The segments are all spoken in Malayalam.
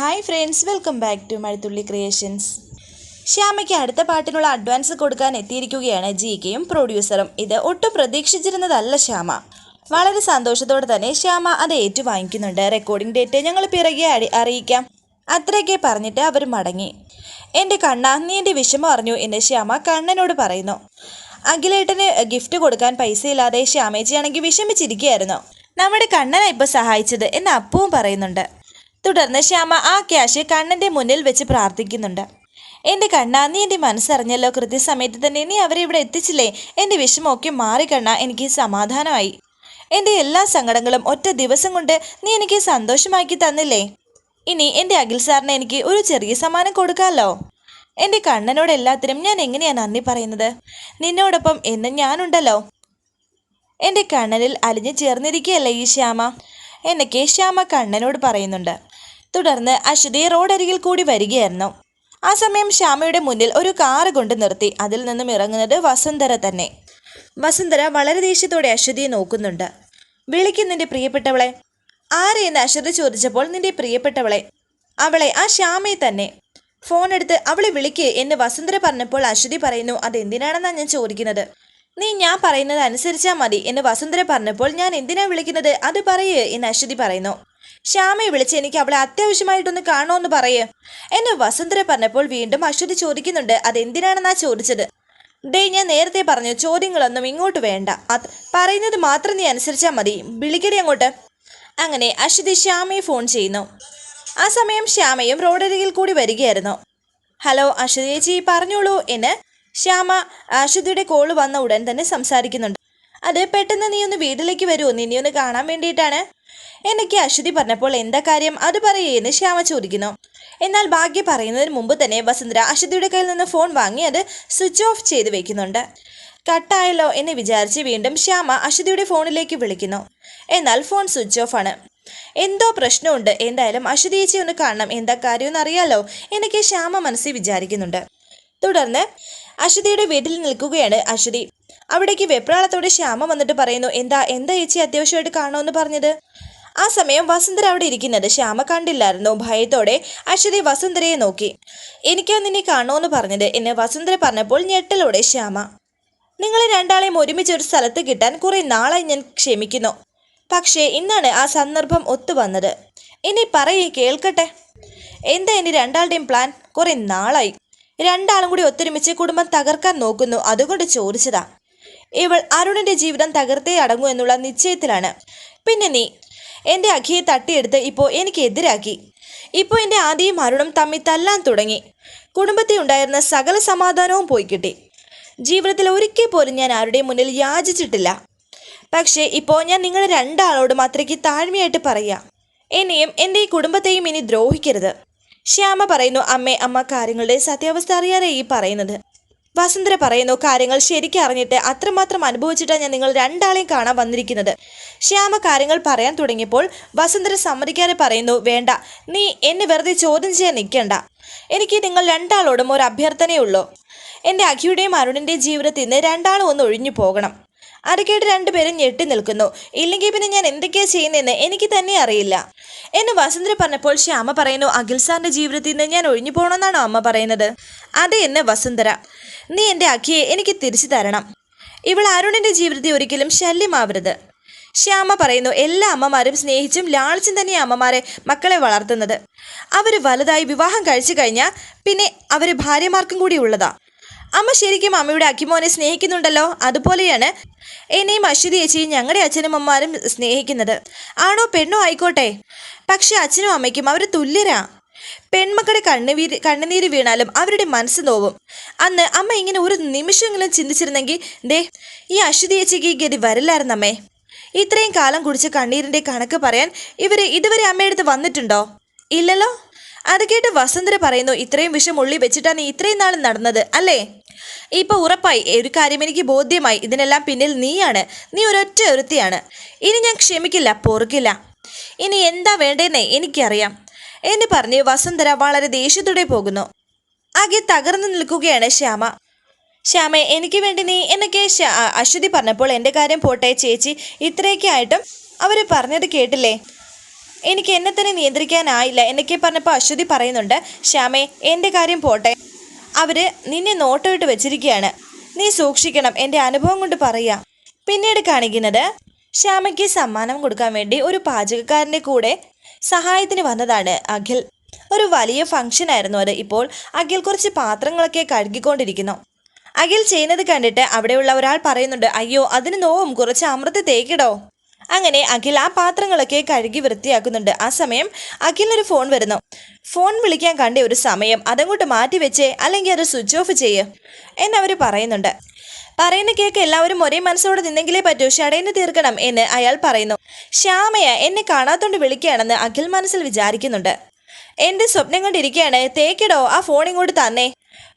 Hi friends welcome back to Mazhathulli creations ശ്യാമയ്ക്ക് അടുത്ത പാട്ടിനുള്ള അഡ്വാൻസ് കൊടുക്കാൻ എത്തിയിരിക്കുകയാണ് ജി കെയും പ്രൊഡ്യൂസറും ഇത് ഒട്ടും പ്രതീക്ഷിച്ചിരുന്നതല്ല ശ്യാമ. വളരെ സന്തോഷത്തോടെ തന്നെ ശ്യാമ അത് ഏറ്റുവാങ്ങിക്കുന്നുണ്ട്. റെക്കോർഡിംഗ് ഡേറ്റ് ഞങ്ങൾ പിറകെ അറിയിക്കാം. അത്രയൊക്കെ പറഞ്ഞിട്ട് അവർ മടങ്ങി. എന്റെ കണ്ണ നീ എന്റെ വിഷമം അറിഞ്ഞു എന്ന് ശ്യാമ കണ്ണനോട് പറയുന്നു. അഖിലേട്ടന് ഗിഫ്റ്റ് കൊടുക്കാൻ പൈസ ഇല്ലാതെ ശ്യാമേച്ചിയാണെങ്കിൽ വിഷമിച്ചിരിക്കുകയായിരുന്നു. നമ്മുടെ കണ്ണനാണ് ഇപ്പോൾ സഹായിച്ചത് എന്ന് അപ്പവും പറയുന്നുണ്ട്. തുടർന്ന് ശ്യാമ ആ ക്യാഷ് കണ്ണന്റെ മുന്നിൽ വെച്ച് പ്രാർത്ഥിക്കുന്നുണ്ട്. എന്റെ കണ്ണ നീ എന്റെ മനസ്സറിഞ്ഞല്ലോ. കൃത്യസമയത്ത് തന്നെ നീ അവരെ ഇവിടെ എത്തിച്ചില്ലേ? എന്റെ വിഷമമൊക്കെ മാറി കണ്ണാ. എനിക്ക് സമാധാനമായി. എന്റെ എല്ലാ സങ്കടങ്ങളും ഒറ്റ ദിവസം കൊണ്ട് നീ എനിക്ക് സന്തോഷമാക്കി തന്നില്ലേ? ഇനി എന്റെ അഖിൽ സാറിന് എനിക്ക് ഒരു ചെറിയ സമ്മാനം കൊടുക്കാമല്ലോ എന്റെ കണ്ണനോട് എല്ലാത്തിനും ഞാൻ എങ്ങനെയാണ് നന്ദി പറയുന്നത്? നിന്നോടൊപ്പം എന്നും ഞാനുണ്ടല്ലോ. എന്റെ കണ്ണനിൽ അലിഞ്ഞു ചേർന്നിരിക്കുകയല്ലേ ഈ ശ്യാമ? എന്നൊക്കെ ശ്യാമ കണ്ണനോട് പറയുന്നുണ്ട്. തുടർന്ന് അശ്വതി റോഡരികിൽ കൂടി വരികയായിരുന്നു. ആ സമയം ശ്യാമയുടെ മുന്നിൽ ഒരു കാറ് കൊണ്ട് നിർത്തി. അതിൽ നിന്നും ഇറങ്ങുന്നത് വസുന്ധര തന്നെ. വസുന്ധര വളരെ ദേഷ്യത്തോടെ അശ്വതിയെ നോക്കുന്നുണ്ട്. വിളിക്കും നിന്റെ പ്രിയപ്പെട്ടവളെ ആരെയെന്ന് അശ്വതി ചോദിച്ചപ്പോൾ നിന്റെ പ്രിയപ്പെട്ടവളെ അവളെ ആ ശ്യാമയെ തന്നെ. ഫോൺ എടുത്ത് അവളെ വിളിക്ക് എന്ന് വസുന്ധര പറഞ്ഞപ്പോൾ അശ്വതി പറയുന്നു അതെന്തിനാണെന്നാണ് ഞാൻ ചോദിക്കുന്നത്? നീ ഞാൻ പറയുന്നത് അനുസരിച്ചാൽ മതി എന്ന് വസുന്ധര പറഞ്ഞപ്പോൾ ഞാൻ എന്തിനാ വിളിക്കുന്നത്? അത് പറയേ എന്ന് അശ്വതി പറയുന്നു. ശ്യാമയെ വിളിച്ച് എനിക്ക് അവളെ അത്യാവശ്യമായിട്ടൊന്ന് കാണുമെന്ന് പറയേ. എന്ന് വസന്തരെ പറഞ്ഞപ്പോൾ വീണ്ടും അശ്വതി ചോദിക്കുന്നുണ്ട് അതെന്തിനാണെന്നാ ചോദിച്ചത്? ഡേ ഞാൻ നേരത്തെ പറഞ്ഞു ചോദ്യങ്ങളൊന്നും ഇങ്ങോട്ട് വേണ്ട. അത് പറയുന്നത് മാത്രം നീ അനുസരിച്ചാൽ മതി. വിളിക്കടി അങ്ങോട്ട്. അങ്ങനെ അശ്വതി ശ്യാമയെ ഫോൺ ചെയ്യുന്നു. ആ സമയം ശ്യാമയും റോഡരികിൽ കൂടി വരികയായിരുന്നു. ഹലോ അശ്വതി ചേച്ചി പറഞ്ഞോളൂ എന്ന് ശ്യാമ അശ്വതിയുടെ കോൾ വന്ന ഉടൻ തന്നെ സംസാരിക്കുന്നുണ്ട്. അത് പെട്ടെന്ന് നീ ഒന്ന് വീട്ടിലേക്ക് വരുമോ നിന്നെ ഒന്ന് കാണാൻ വേണ്ടിയിട്ടാണ്. എന്നൊക്കെ അശ്വതി പറഞ്ഞപ്പോൾ എന്താ കാര്യം? അത് പറയേ എന്ന് ശ്യാമ ചോദിക്കുന്നു. എന്നാൽ ഭാഗ്യ പറയുന്നതിന് മുമ്പ് തന്നെ വസുന്ധര അശ്വതിയുടെ കയ്യിൽ നിന്ന് ഫോൺ വാങ്ങി അത് സ്വിച്ച് ഓഫ് ചെയ്ത് വെക്കുന്നുണ്ട്. കട്ടായല്ലോ എന്ന് വിചാരിച്ച് വീണ്ടും ശ്യാമ അശ്വതിയുടെ ഫോണിലേക്ക് വിളിക്കുന്നു. എന്നാൽ ഫോൺ സ്വിച്ച് ഓഫ് ആണ്. എന്തോ പ്രശ്നമുണ്ട്. എന്തായാലും അശ്വതി ചേച്ചി ഒന്ന് കാണണം. എന്താ കാര്യമെന്ന് അറിയാലോ എന്നൊക്കെ ശ്യാമ മനസ്സിൽ വിചാരിക്കുന്നുണ്ട്. തുടർന്ന് അശ്വതിയുടെ വീട്ടിൽ നിൽക്കുകയാണ് അശ്വതി. അവിടേക്ക് വെപ്രാളത്തോടെ ശ്യാമ വന്നിട്ട് പറയുന്നു എന്താ എന്താ ചേച്ചി അത്യാവശ്യമായിട്ട് കാണുമെന്ന് പറഞ്ഞത്? ആ സമയം വസുന്ധര അവിടെ ഇരിക്കുന്നത് ശ്യാമ കണ്ടില്ലായിരുന്നു. ഭയത്തോടെ അശ്വതി വസുന്ധരയെ നോക്കി. എനിക്കാ നിന്നെ കാണുമെന്ന് പറഞ്ഞത്? എന്ന് വസുന്ധര പറഞ്ഞപ്പോൾ ഞെട്ടലോടെ ശ്യാമ. നിങ്ങളെ രണ്ടാളെയും ഒരുമിച്ച് ഒരു സ്ഥലത്ത് കിട്ടാൻ കുറേ നാളായി ഞാൻ ക്ഷമിക്കുന്നു. പക്ഷേ ഇന്നാണ് ആ സന്ദർഭം ഒത്തു വന്നത്. ഇനി പറയേ കേൾക്കട്ടെ. എന്താ ഇനി രണ്ടാളുടെയും പ്ലാൻ? കുറേ നാളായി. രണ്ടാളും കൂടി ഒത്തൊരുമിച്ച് കുടുംബം തകർക്കാൻ നോക്കുന്നു. അതുകൊണ്ട് ചോദിച്ചതാ. ഇവൾ അരുണിന്റെ ജീവിതം തകർത്തേ അടങ്ങൂ എന്നുള്ള നിശ്ചയത്തിലാണ്. പിന്നെ നീ എന്റെ അഖിയെ തട്ടിയെടുത്ത് ഇപ്പോൾ എനിക്ക് എതിരാക്കി. ഇപ്പോൾ എന്റെ ആദിയും അരുണും തമ്മിൽ തല്ലാൻ തുടങ്ങി. കുടുംബത്തിൽ ഉണ്ടായിരുന്ന സകല സമാധാനവും പോയി കിട്ടി. ജീവിതത്തിൽ ഒരിക്കൽ പോലും ഞാൻ ആരുടെയും മുന്നിൽ യാചിച്ചിട്ടില്ല. പക്ഷേ ഇപ്പോൾ ഞാൻ നിങ്ങൾ രണ്ടാളോടും അത്രയ്ക്ക് താഴ്മയായിട്ട് പറയാം. എന്നെയും എന്റെ ഈ കുടുംബത്തെയും ഇനി ദ്രോഹിക്കരുത്. ശ്യാമ പറയുന്നു അമ്മേ അമ്മ കാര്യങ്ങളുടെ സത്യാവസ്ഥ അറിയാതെ ഈ പറയുന്നത്. വസുന്ധര പറയുന്നു കാര്യങ്ങൾ ശരിക്കും അറിഞ്ഞിട്ട് അത്രമാത്രം അനുഭവിച്ചിട്ടാണ് ഞാൻ നിങ്ങൾ രണ്ടാളെയും കാണാൻ വന്നിരിക്കുന്നത്. ശ്യാമ കാര്യങ്ങൾ പറയാൻ തുടങ്ങിയപ്പോൾ വസുന്ധര സമ്മതിക്കാതെ പറയുന്നു വേണ്ട നീ എന്നെ വെറുതെ ചോദ്യം ചെയ്യാൻ നിൽക്കണ്ട. എനിക്ക് നിങ്ങൾ രണ്ടാളോടും ഒരു അഭ്യർത്ഥനയുള്ളൂ എന്റെ അഖിയുടെയും അരുണിന്റെയും ജീവിതത്തിൽ നിന്ന് രണ്ടാളും ഒന്ന് ഒഴിഞ്ഞു പോകണം. അത് കേട്ട് രണ്ടുപേരും ഞെട്ടി നിൽക്കുന്നു. ഇല്ലെങ്കിൽ പിന്നെ ഞാൻ എന്തൊക്കെയാ ചെയ്യുന്നതെന്ന് എനിക്ക് തന്നെ അറിയില്ല. എന്ന് വസന്തര പറഞ്ഞപ്പോൾ ശ്യാമ പറയുന്നു അഖിൽ സാറിന്റെ ജീവിതത്തിൽ നിന്ന് ഞാൻ ഒഴിഞ്ഞു പോകണമെന്നാണോ അമ്മ പറയുന്നത്? അതെ എന്ന് വസുന്ധര നീ എന്റെ അഖിയെ എനിക്ക് തിരിച്ചു തരണം. ഇവൾ അരുണിന്റെ ജീവിതത്തിൽ ഒരിക്കലും ശല്യമാവരുത്. ശ്യാമ പറയുന്നു എല്ലാ അമ്മമാരും സ്നേഹിച്ചും ലാളിച്ചും തന്നെ അമ്മമാരെ മക്കളെ വളർത്തുന്നത്. അവർ വലുതായി വിവാഹം കഴിച്ചു കഴിഞ്ഞാൽ പിന്നെ അവർ ഭാര്യമാർക്കും കൂടി ഉള്ളതാ. അമ്മ ശരിക്കും അമ്മയുടെ അക്കിമോനെ സ്നേഹിക്കുന്നുണ്ടല്ലോ. അതുപോലെയാണ് എന്നെയും അശ്വതി ചേച്ചിയും ഞങ്ങളുടെ അച്ഛനും അമ്മമാരും സ്നേഹിക്കുന്നത്. ആണോ പെണ്ണോ ആയിക്കോട്ടെ. പക്ഷെ അച്ഛനും അമ്മയ്ക്കും അവർ തുല്യരാ. പെൺമക്കളുടെ കണ്ണുവീര് കണ്ണുനീര് വീണാലും അവരുടെ മനസ്സ് നോവും. അന്ന് അമ്മ ഇങ്ങനെ ഒരു നിമിഷമെങ്കിലും ചിന്തിച്ചിരുന്നെങ്കിൽ ദേ ഈ അശ്വതി ചേച്ചിക്ക് ഈ ഗതി വരില്ലായിരുന്നമ്മേ ഇത്രയും കാലം കുടിച്ച കണ്ണീരിന്റെ കണക്ക് പറയാൻ ഇവർ ഇതുവരെ അമ്മയടുത്ത് വന്നിട്ടുണ്ടോ? ഇല്ലല്ലോ. അത് കേട്ട് വസന്തര പറയുന്നു ഇത്രയും വിഷം ഉള്ളി വെച്ചിട്ടാണ് ഇത്രയും നാൾ നടന്നത് അല്ലേ? ഇപ്പൊ ഉറപ്പായി ഒരു കാര്യം എനിക്ക് ബോധ്യമായി ഇതിനെല്ലാം പിന്നിൽ നീയാണ്. നീ ഒരൊറ്റ ഒരുത്തിയാണ്. ഇനി ഞാൻ ക്ഷമിക്കില്ല പൊറുക്കില്ല. ഇനി എന്താ വേണ്ടതെന്നേ എനിക്കറിയാം. എന്ന് പറഞ്ഞ് വസുന്ധര വളരെ ദേഷ്യത്തോടെ പോകുന്നു. ആകെ തകർന്നു നിൽക്കുകയാണ് ശ്യാമ. ശ്യാമ എനിക്ക് വേണ്ടി നീ എന്നൊക്കെ അശ്വതി പറഞ്ഞപ്പോൾ എന്റെ കാര്യം പോട്ടെ ചേച്ചി. ഇത്രയൊക്കെ ആയിട്ടും അവർ പറഞ്ഞത് കേട്ടില്ലേ? എനിക്ക് എന്നെ തന്നെ നിയന്ത്രിക്കാനായില്ല എന്നൊക്കെ പറഞ്ഞപ്പോൾ അശ്വതി പറയുന്നുണ്ട് ശ്യാമേ എന്റെ കാര്യം പോട്ടെ. അവർ നിന്നെ നോട്ടമിട്ട് വെച്ചിരിക്കുകയാണ്. നീ സൂക്ഷിക്കണം എന്റെ അനുഭവം കൊണ്ട് പറയാം പിന്നീട് കാണിക്കുന്നത് ശ്യാമയ്ക്ക് സമ്മാനം കൊടുക്കാൻ വേണ്ടി ഒരു പാചകക്കാരന്റെ കൂടെ സഹായത്തിന് വന്നതാണ് അഖിൽ. ഒരു വലിയ ഫംഗ്ഷൻ ആയിരുന്നു അത്. ഇപ്പോൾ അഖിൽ കുറച്ച് പാത്രങ്ങളൊക്കെ കഴുകിക്കൊണ്ടിരിക്കുന്നു. അഖിൽ ചെയ്യുന്നത് കണ്ടിട്ട് അവിടെയുള്ള ഒരാൾ പറയുന്നുണ്ട് അയ്യോ അതിന് നോവും കുറച്ച് അമൃത് തേക്കിടോ. അങ്ങനെ അഖിൽ ആ പാത്രങ്ങളൊക്കെ കഴുകി വൃത്തിയാക്കുന്നുണ്ട്. ആ സമയം അഖിലിനൊരു ഫോൺ വരുന്നു. ഫോൺ വിളിക്കാൻ കണ്ട ഒരു സമയം. അതങ്ങോട്ട് മാറ്റി വെച്ചേ അല്ലെങ്കിൽ അത് സ്വിച്ച് ഓഫ് ചെയ്യ് എന്നവർ പറയുന്നുണ്ട്. പറയുന്ന കേക്ക് എല്ലാവരും ഒരേ മനസ്സോടെ നിന്നെങ്കിലേ പറ്റൂ. ഷടേന്ന് തീർക്കണം എന്ന് അയാൾ പറയുന്നു. ശ്യാമയ എന്നെ കാണാത്തോണ്ട് വിളിക്കുകയാണെന്ന് അഖിൽ മനസ്സിൽ വിചാരിക്കുന്നുണ്ട്. എന്റെ സ്വപ്നം കൊണ്ടിരിക്കുകയാണ്. തേക്കിടോ ആ ഫോൺ ഇങ്ങോട്ട് തന്നെ.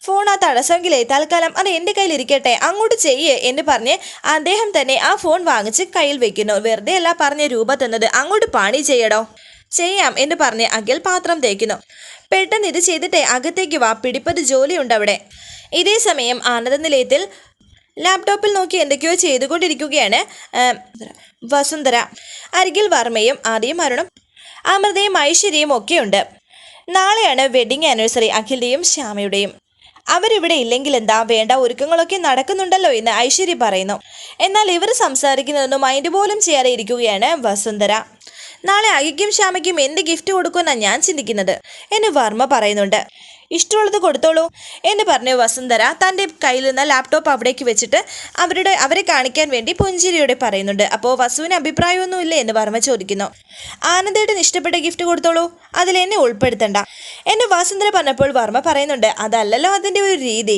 ഫോൺ ആ തടസ്സമെങ്കിലേ തൽക്കാലം അത് എന്റെ കയ്യിൽ ഇരിക്കട്ടെ അങ്ങോട്ട് ചെയ്യേ എന്ന് പറഞ്ഞ് അദ്ദേഹം തന്നെ ആ ഫോൺ വാങ്ങിച്ച് കയ്യിൽ വെക്കുന്നു. വെറുതെ അല്ല പറഞ്ഞ രൂപ തന്നത്. അങ്ങോട്ട് പാണി ചെയ്യടോ. ചെയ്യാം എന്ന് പറഞ്ഞ് അഖിൽ പാത്രം തേക്കുന്നു. പെട്ടെന്ന് ഇത് ചെയ്തിട്ടേ അകത്തേക്ക് വാ. പിടിപ്പത് ജോലിയുണ്ട് അവിടെ. ഇതേ സമയം ആനന്ദ നിലയത്തിൽ ലാപ്ടോപ്പിൽ നോക്കി എന്തൊക്കെയോ ചെയ്തുകൊണ്ടിരിക്കുകയാണ് വസുന്ധര. അരികിൽ വർമ്മയും ആദ്യം അരുണും അമൃതയും ഐശ്വര്യയും ഒക്കെയുണ്ട്. നാളെയാണ് വെഡിങ് ആനിവേഴ്സറി അഖിലിന്റെയും ശ്യാമയുടെയും. അവരിവിടെ ഇല്ലെങ്കിൽ എന്താ വേണ്ട ഒരുക്കങ്ങളൊക്കെ നടക്കുന്നുണ്ടല്ലോ എന്ന് ഐശ്വര്യ പറയുന്നു. എന്നാൽ ഇവർ സംസാരിക്കുന്നതൊന്നും മൈൻഡ് പോലും ചെയ്യാതെ ഇരിക്കുകയാണ് വസുന്ധര. നാളെ അഖിക്കും ശ്യാമയ്ക്കും എന്ത് ഗിഫ്റ്റ് കൊടുക്കുമെന്നാണ് ഞാൻ ചിന്തിക്കുന്നത് എന്ന് വർമ്മ പറയുന്നുണ്ട്. ഇഷ്ടമുള്ളത് കൊടുത്തോളൂ എന്ന് പറഞ്ഞു വസുന്ധര തന്റെ കയ്യിൽ നിന്ന് ലാപ്ടോപ്പ് അവിടേക്ക് വെച്ചിട്ട് അവരുടെ അവരെ കാണിക്കാൻ വേണ്ടി പുഞ്ചിരിയോടെ പറയുന്നുണ്ട്. അപ്പോൾ വസുവിന് അഭിപ്രായമൊന്നുമില്ല എന്ന് വർമ്മ ചോദിക്കുന്നു. ആനന്ദേട്ടൻ ഇഷ്ടപ്പെട്ട ഗിഫ്റ്റ് കൊടുത്തോളൂ? അതിൽ എന്നെ ഉൾപ്പെടുത്തണ്ട. എന്നെ വസുന്ധര പറഞ്ഞപ്പോൾ വർമ്മ പറയുന്നുണ്ട് അതല്ലല്ലോ അതിന്റെ ഒരു രീതി.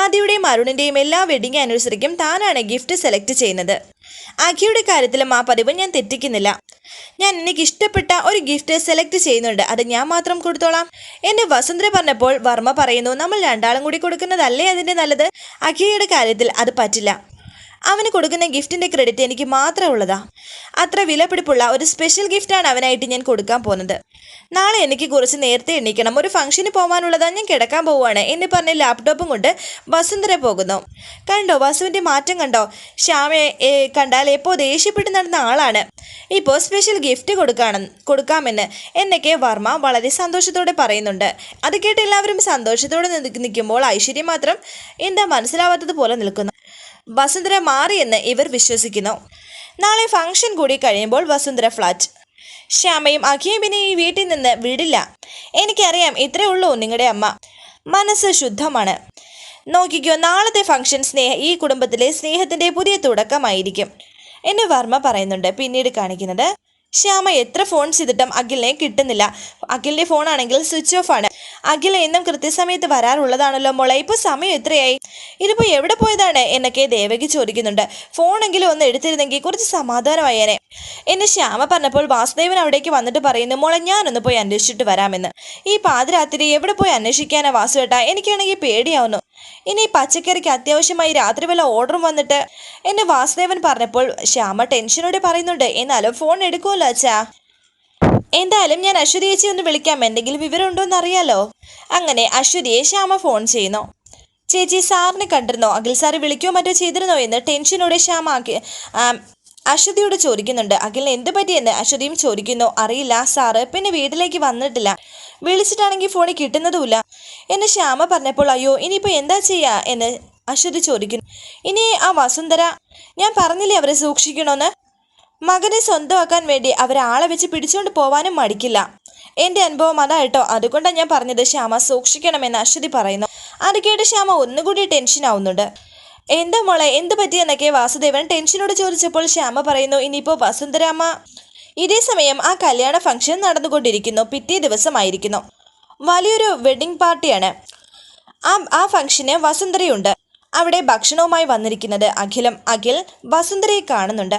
ആദ്യയുടെയും അരുണിന്റെയും എല്ലാ വെഡിങ് ആനിവേഴ്സറിക്കും താനാണ് ഗിഫ്റ്റ് സെലക്ട് ചെയ്യുന്നത്. അഖിയുടെ കാര്യത്തിലും ആ പതിവ് ഞാൻ തെറ്റിക്കുന്നില്ല. ഞാൻ എനിക്ക് ഇഷ്ടപ്പെട്ട ഒരു ഗിഫ്റ്റ് സെലക്ട് ചെയ്യുന്നുണ്ട്. അത് ഞാൻ മാത്രം കൊടുത്തോളാം. എന്നെ വസുന്ധര പറഞ്ഞപ്പോൾ വർമ്മ പറയുന്നു നമ്മൾ രണ്ടാളും കൂടി കൊടുക്കുന്നതല്ലേ അതിന്റെ നല്ലത്? അഖിയുടെ കാര്യത്തിൽ അത് പറ്റില്ല. അവന് കൊടുക്കുന്ന ഗിഫ്റ്റിന്റെ ക്രെഡിറ്റ് എനിക്ക് മാത്രമേ ഉള്ളതാ. അത്ര വിലപിടിപ്പുള്ള ഒരു സ്പെഷ്യൽ ഗിഫ്റ്റാണ് അവനായിട്ട് ഞാൻ കൊടുക്കാൻ പോകുന്നത്. നാളെ എനിക്ക് കുറച്ച് നേരത്തെ എണീക്കണം. ഒരു ഫംഗ്ഷന് പോകാനുള്ളതാ ഞാൻ കിടക്കാൻ പോവുകയാണ്. എന്ന് പറഞ്ഞ് ലാപ്ടോപ്പും കൊണ്ട് വസുന്ധര പോകുന്നു. കണ്ടോ വസുവിന്റെ മാറ്റം കണ്ടോ? ശ്യാമയെ കണ്ടാൽ എപ്പോൾ ദേഷ്യപ്പെട്ട് നടന്ന ആളാണ്. ഇപ്പോൾ സ്പെഷ്യൽ ഗിഫ്റ്റ് കൊടുക്കണം കൊടുക്കാമെന്ന് എന്നൊക്കെ വർമ്മ വളരെ സന്തോഷത്തോടെ പറയുന്നുണ്ട്. അത് കേട്ട് എല്ലാവരും സന്തോഷത്തോടെ നിൽക്ക് നിൽക്കുമ്പോൾ ഐശ്വര്യം മാത്രം എന്താ മനസ്സിലാവാത്തത് പോലെ നിൽക്കുന്നു. വസുന്ധര മാറിയെന്ന് ഇവർ വിശ്വസിക്കുന്നു. നാളെ ഫംഗ്ഷൻ കൂടി കഴിയുമ്പോൾ വസുന്ധര ഫ്ലാറ്റ്. ശ്യാമയും അഖിയും പിന്നെ ഈ വീട്ടിൽ നിന്ന് വിടില്ല. എനിക്കറിയാം ഇത്രേ ഉള്ളൂ നിങ്ങളുടെ അമ്മ. മനസ്സ് ശുദ്ധമാണ്. നോക്കിക്കോ നാളത്തെ ഫംഗ്ഷൻ സ്നേഹ ഈ കുടുംബത്തിലെ സ്നേഹത്തിന്റെ പുതിയ തുടക്കമായിരിക്കും. എന്ന് വർമ്മ പറയുന്നുണ്ട്. പിന്നീട് കാണിക്കുന്നത് ശ്യാമ എത്ര ഫോൺ ചെയ്തിട്ടും അഖിലിനെ കിട്ടുന്നില്ല. അഖിലിന്റെ ഫോണാണെങ്കിൽ സ്വിച്ച് ഓഫ് ആണ്. അഖിൽ എന്നും കൃത്യസമയത്ത് വരാറുള്ളതാണല്ലോ മോളെ. ഇപ്പോൾ സമയം എത്രയായി? ഇതിപ്പോൾ എവിടെ പോയതാണ്? എന്നൊക്കെ ദേവകി ചോദിക്കുന്നുണ്ട്. ഫോണെങ്കിലും ഒന്ന് എടുത്തിരുന്നെങ്കിൽ കുറച്ച് സമാധാനമായേനെ. എന്നെ ശ്യാമ പറഞ്ഞപ്പോൾ വാസുദേവൻ അവിടേക്ക് വന്നിട്ട് പറയുന്നു മോളെ ഞാനൊന്ന് പോയി അന്വേഷിച്ചിട്ട് വരാമെന്ന്. ഈ പാതിരാത്രി എവിടെ പോയി അന്വേഷിക്കാനാ വാസുവേട്ടാ എനിക്കാണെങ്കിൽ പേടിയാവുന്നു. ഇനി പച്ചക്കറിക്ക് അത്യാവശ്യമായി രാത്രി വല്ല ഓർഡറും വന്നിട്ട് എന്നെ വാസുദേവൻ പറഞ്ഞപ്പോൾ ശ്യാമ ടെൻഷനോടെ പറയുന്നുണ്ട്. എന്നാലും ഫോൺ എടുക്കുമല്ലോ അച്ഛാ. എന്തായാലും ഞാൻ അശ്വതി ചേച്ചി ഒന്ന് വിളിക്കാം. എന്തെങ്കിലും വിവരമുണ്ടോ എന്ന് അറിയാലോ അങ്ങനെ അശ്വതിയെ ശ്യാമ ഫോൺ ചെയ്യുന്നു. ചേച്ചി സാറിനെ കണ്ടിരുന്നോ? അഖിൽ സാറ് വിളിക്കുകയോ മറ്റോ ചെയ്തിരുന്നോ എന്ന് ടെൻഷനോടെ ശ്യാമ അശ്വതിയോട് ചോദിക്കുന്നുണ്ട്. അഖിലിന് എന്ത് പറ്റിയെന്ന് അശ്വതിയും ചോദിക്കുന്നു. അറിയില്ല സാറ് പിന്നെ വീട്ടിലേക്ക് വന്നിട്ടില്ല. വിളിച്ചിട്ടാണെങ്കിൽ ഫോണിൽ കിട്ടുന്നതുമില്ല. എന്ന് ശ്യാമ പറഞ്ഞപ്പോൾ അയ്യോ ഇനിയിപ്പോൾ എന്താ ചെയ്യുക എന്ന് അശ്വതി ചോദിക്കുന്നു. ഇനി ആ വസുന്ധര ഞാൻ പറഞ്ഞില്ലേ അവരെ സൂക്ഷിക്കണമെന്ന് മകനെ സ്വന്തമാക്കാൻ വേണ്ടി അവരാളെ വെച്ച് പിടിച്ചുകൊണ്ട് പോവാനും മടിക്കില്ല. എന്റെ അനുഭവം അതായിട്ടോ അതുകൊണ്ടാണ് ഞാൻ പറഞ്ഞത് ശ്യാമ സൂക്ഷിക്കണമെന്ന് അശ്വതി പറയുന്നു. അത് കേട്ട് ശ്യാമ ഒന്നുകൂടി ടെൻഷൻ ആവുന്നുണ്ട്. എന്താ മോളെ എന്ത് പറ്റിയെന്നൊക്കെ വാസുദേവൻ ടെൻഷനോട് ചോദിച്ചപ്പോൾ ശ്യാമ പറയുന്നു ഇനിയിപ്പോൾ വസുന്ധരാമ്മ ഇതേ സമയം ആ കല്യാണ ഫംഗ്ഷൻ നടന്നുകൊണ്ടിരിക്കുന്നു. പിറ്റേ ദിവസമായിരിക്കുന്നു. വലിയൊരു വെഡിങ് പാർട്ടിയാണ് ആ ആ ഫംഗ്ഷന് വസുന്ധരയുണ്ട്. അവിടെ ഭക്ഷണവുമായി വന്നിരിക്കുന്നത് അഖിലും അഖിൽ വസുന്ധരയെ കാണുന്നുണ്ട്.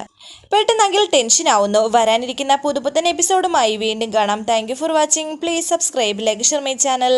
പെട്ടെന്ന് അഖിൽ ടെൻഷൻ ആവുന്നു. വരാനിരിക്കുന്ന പുതുപുത്തൻ എപ്പിസോഡുമായി വീണ്ടും കാണാം. Thank for watching please subscribe like share my channel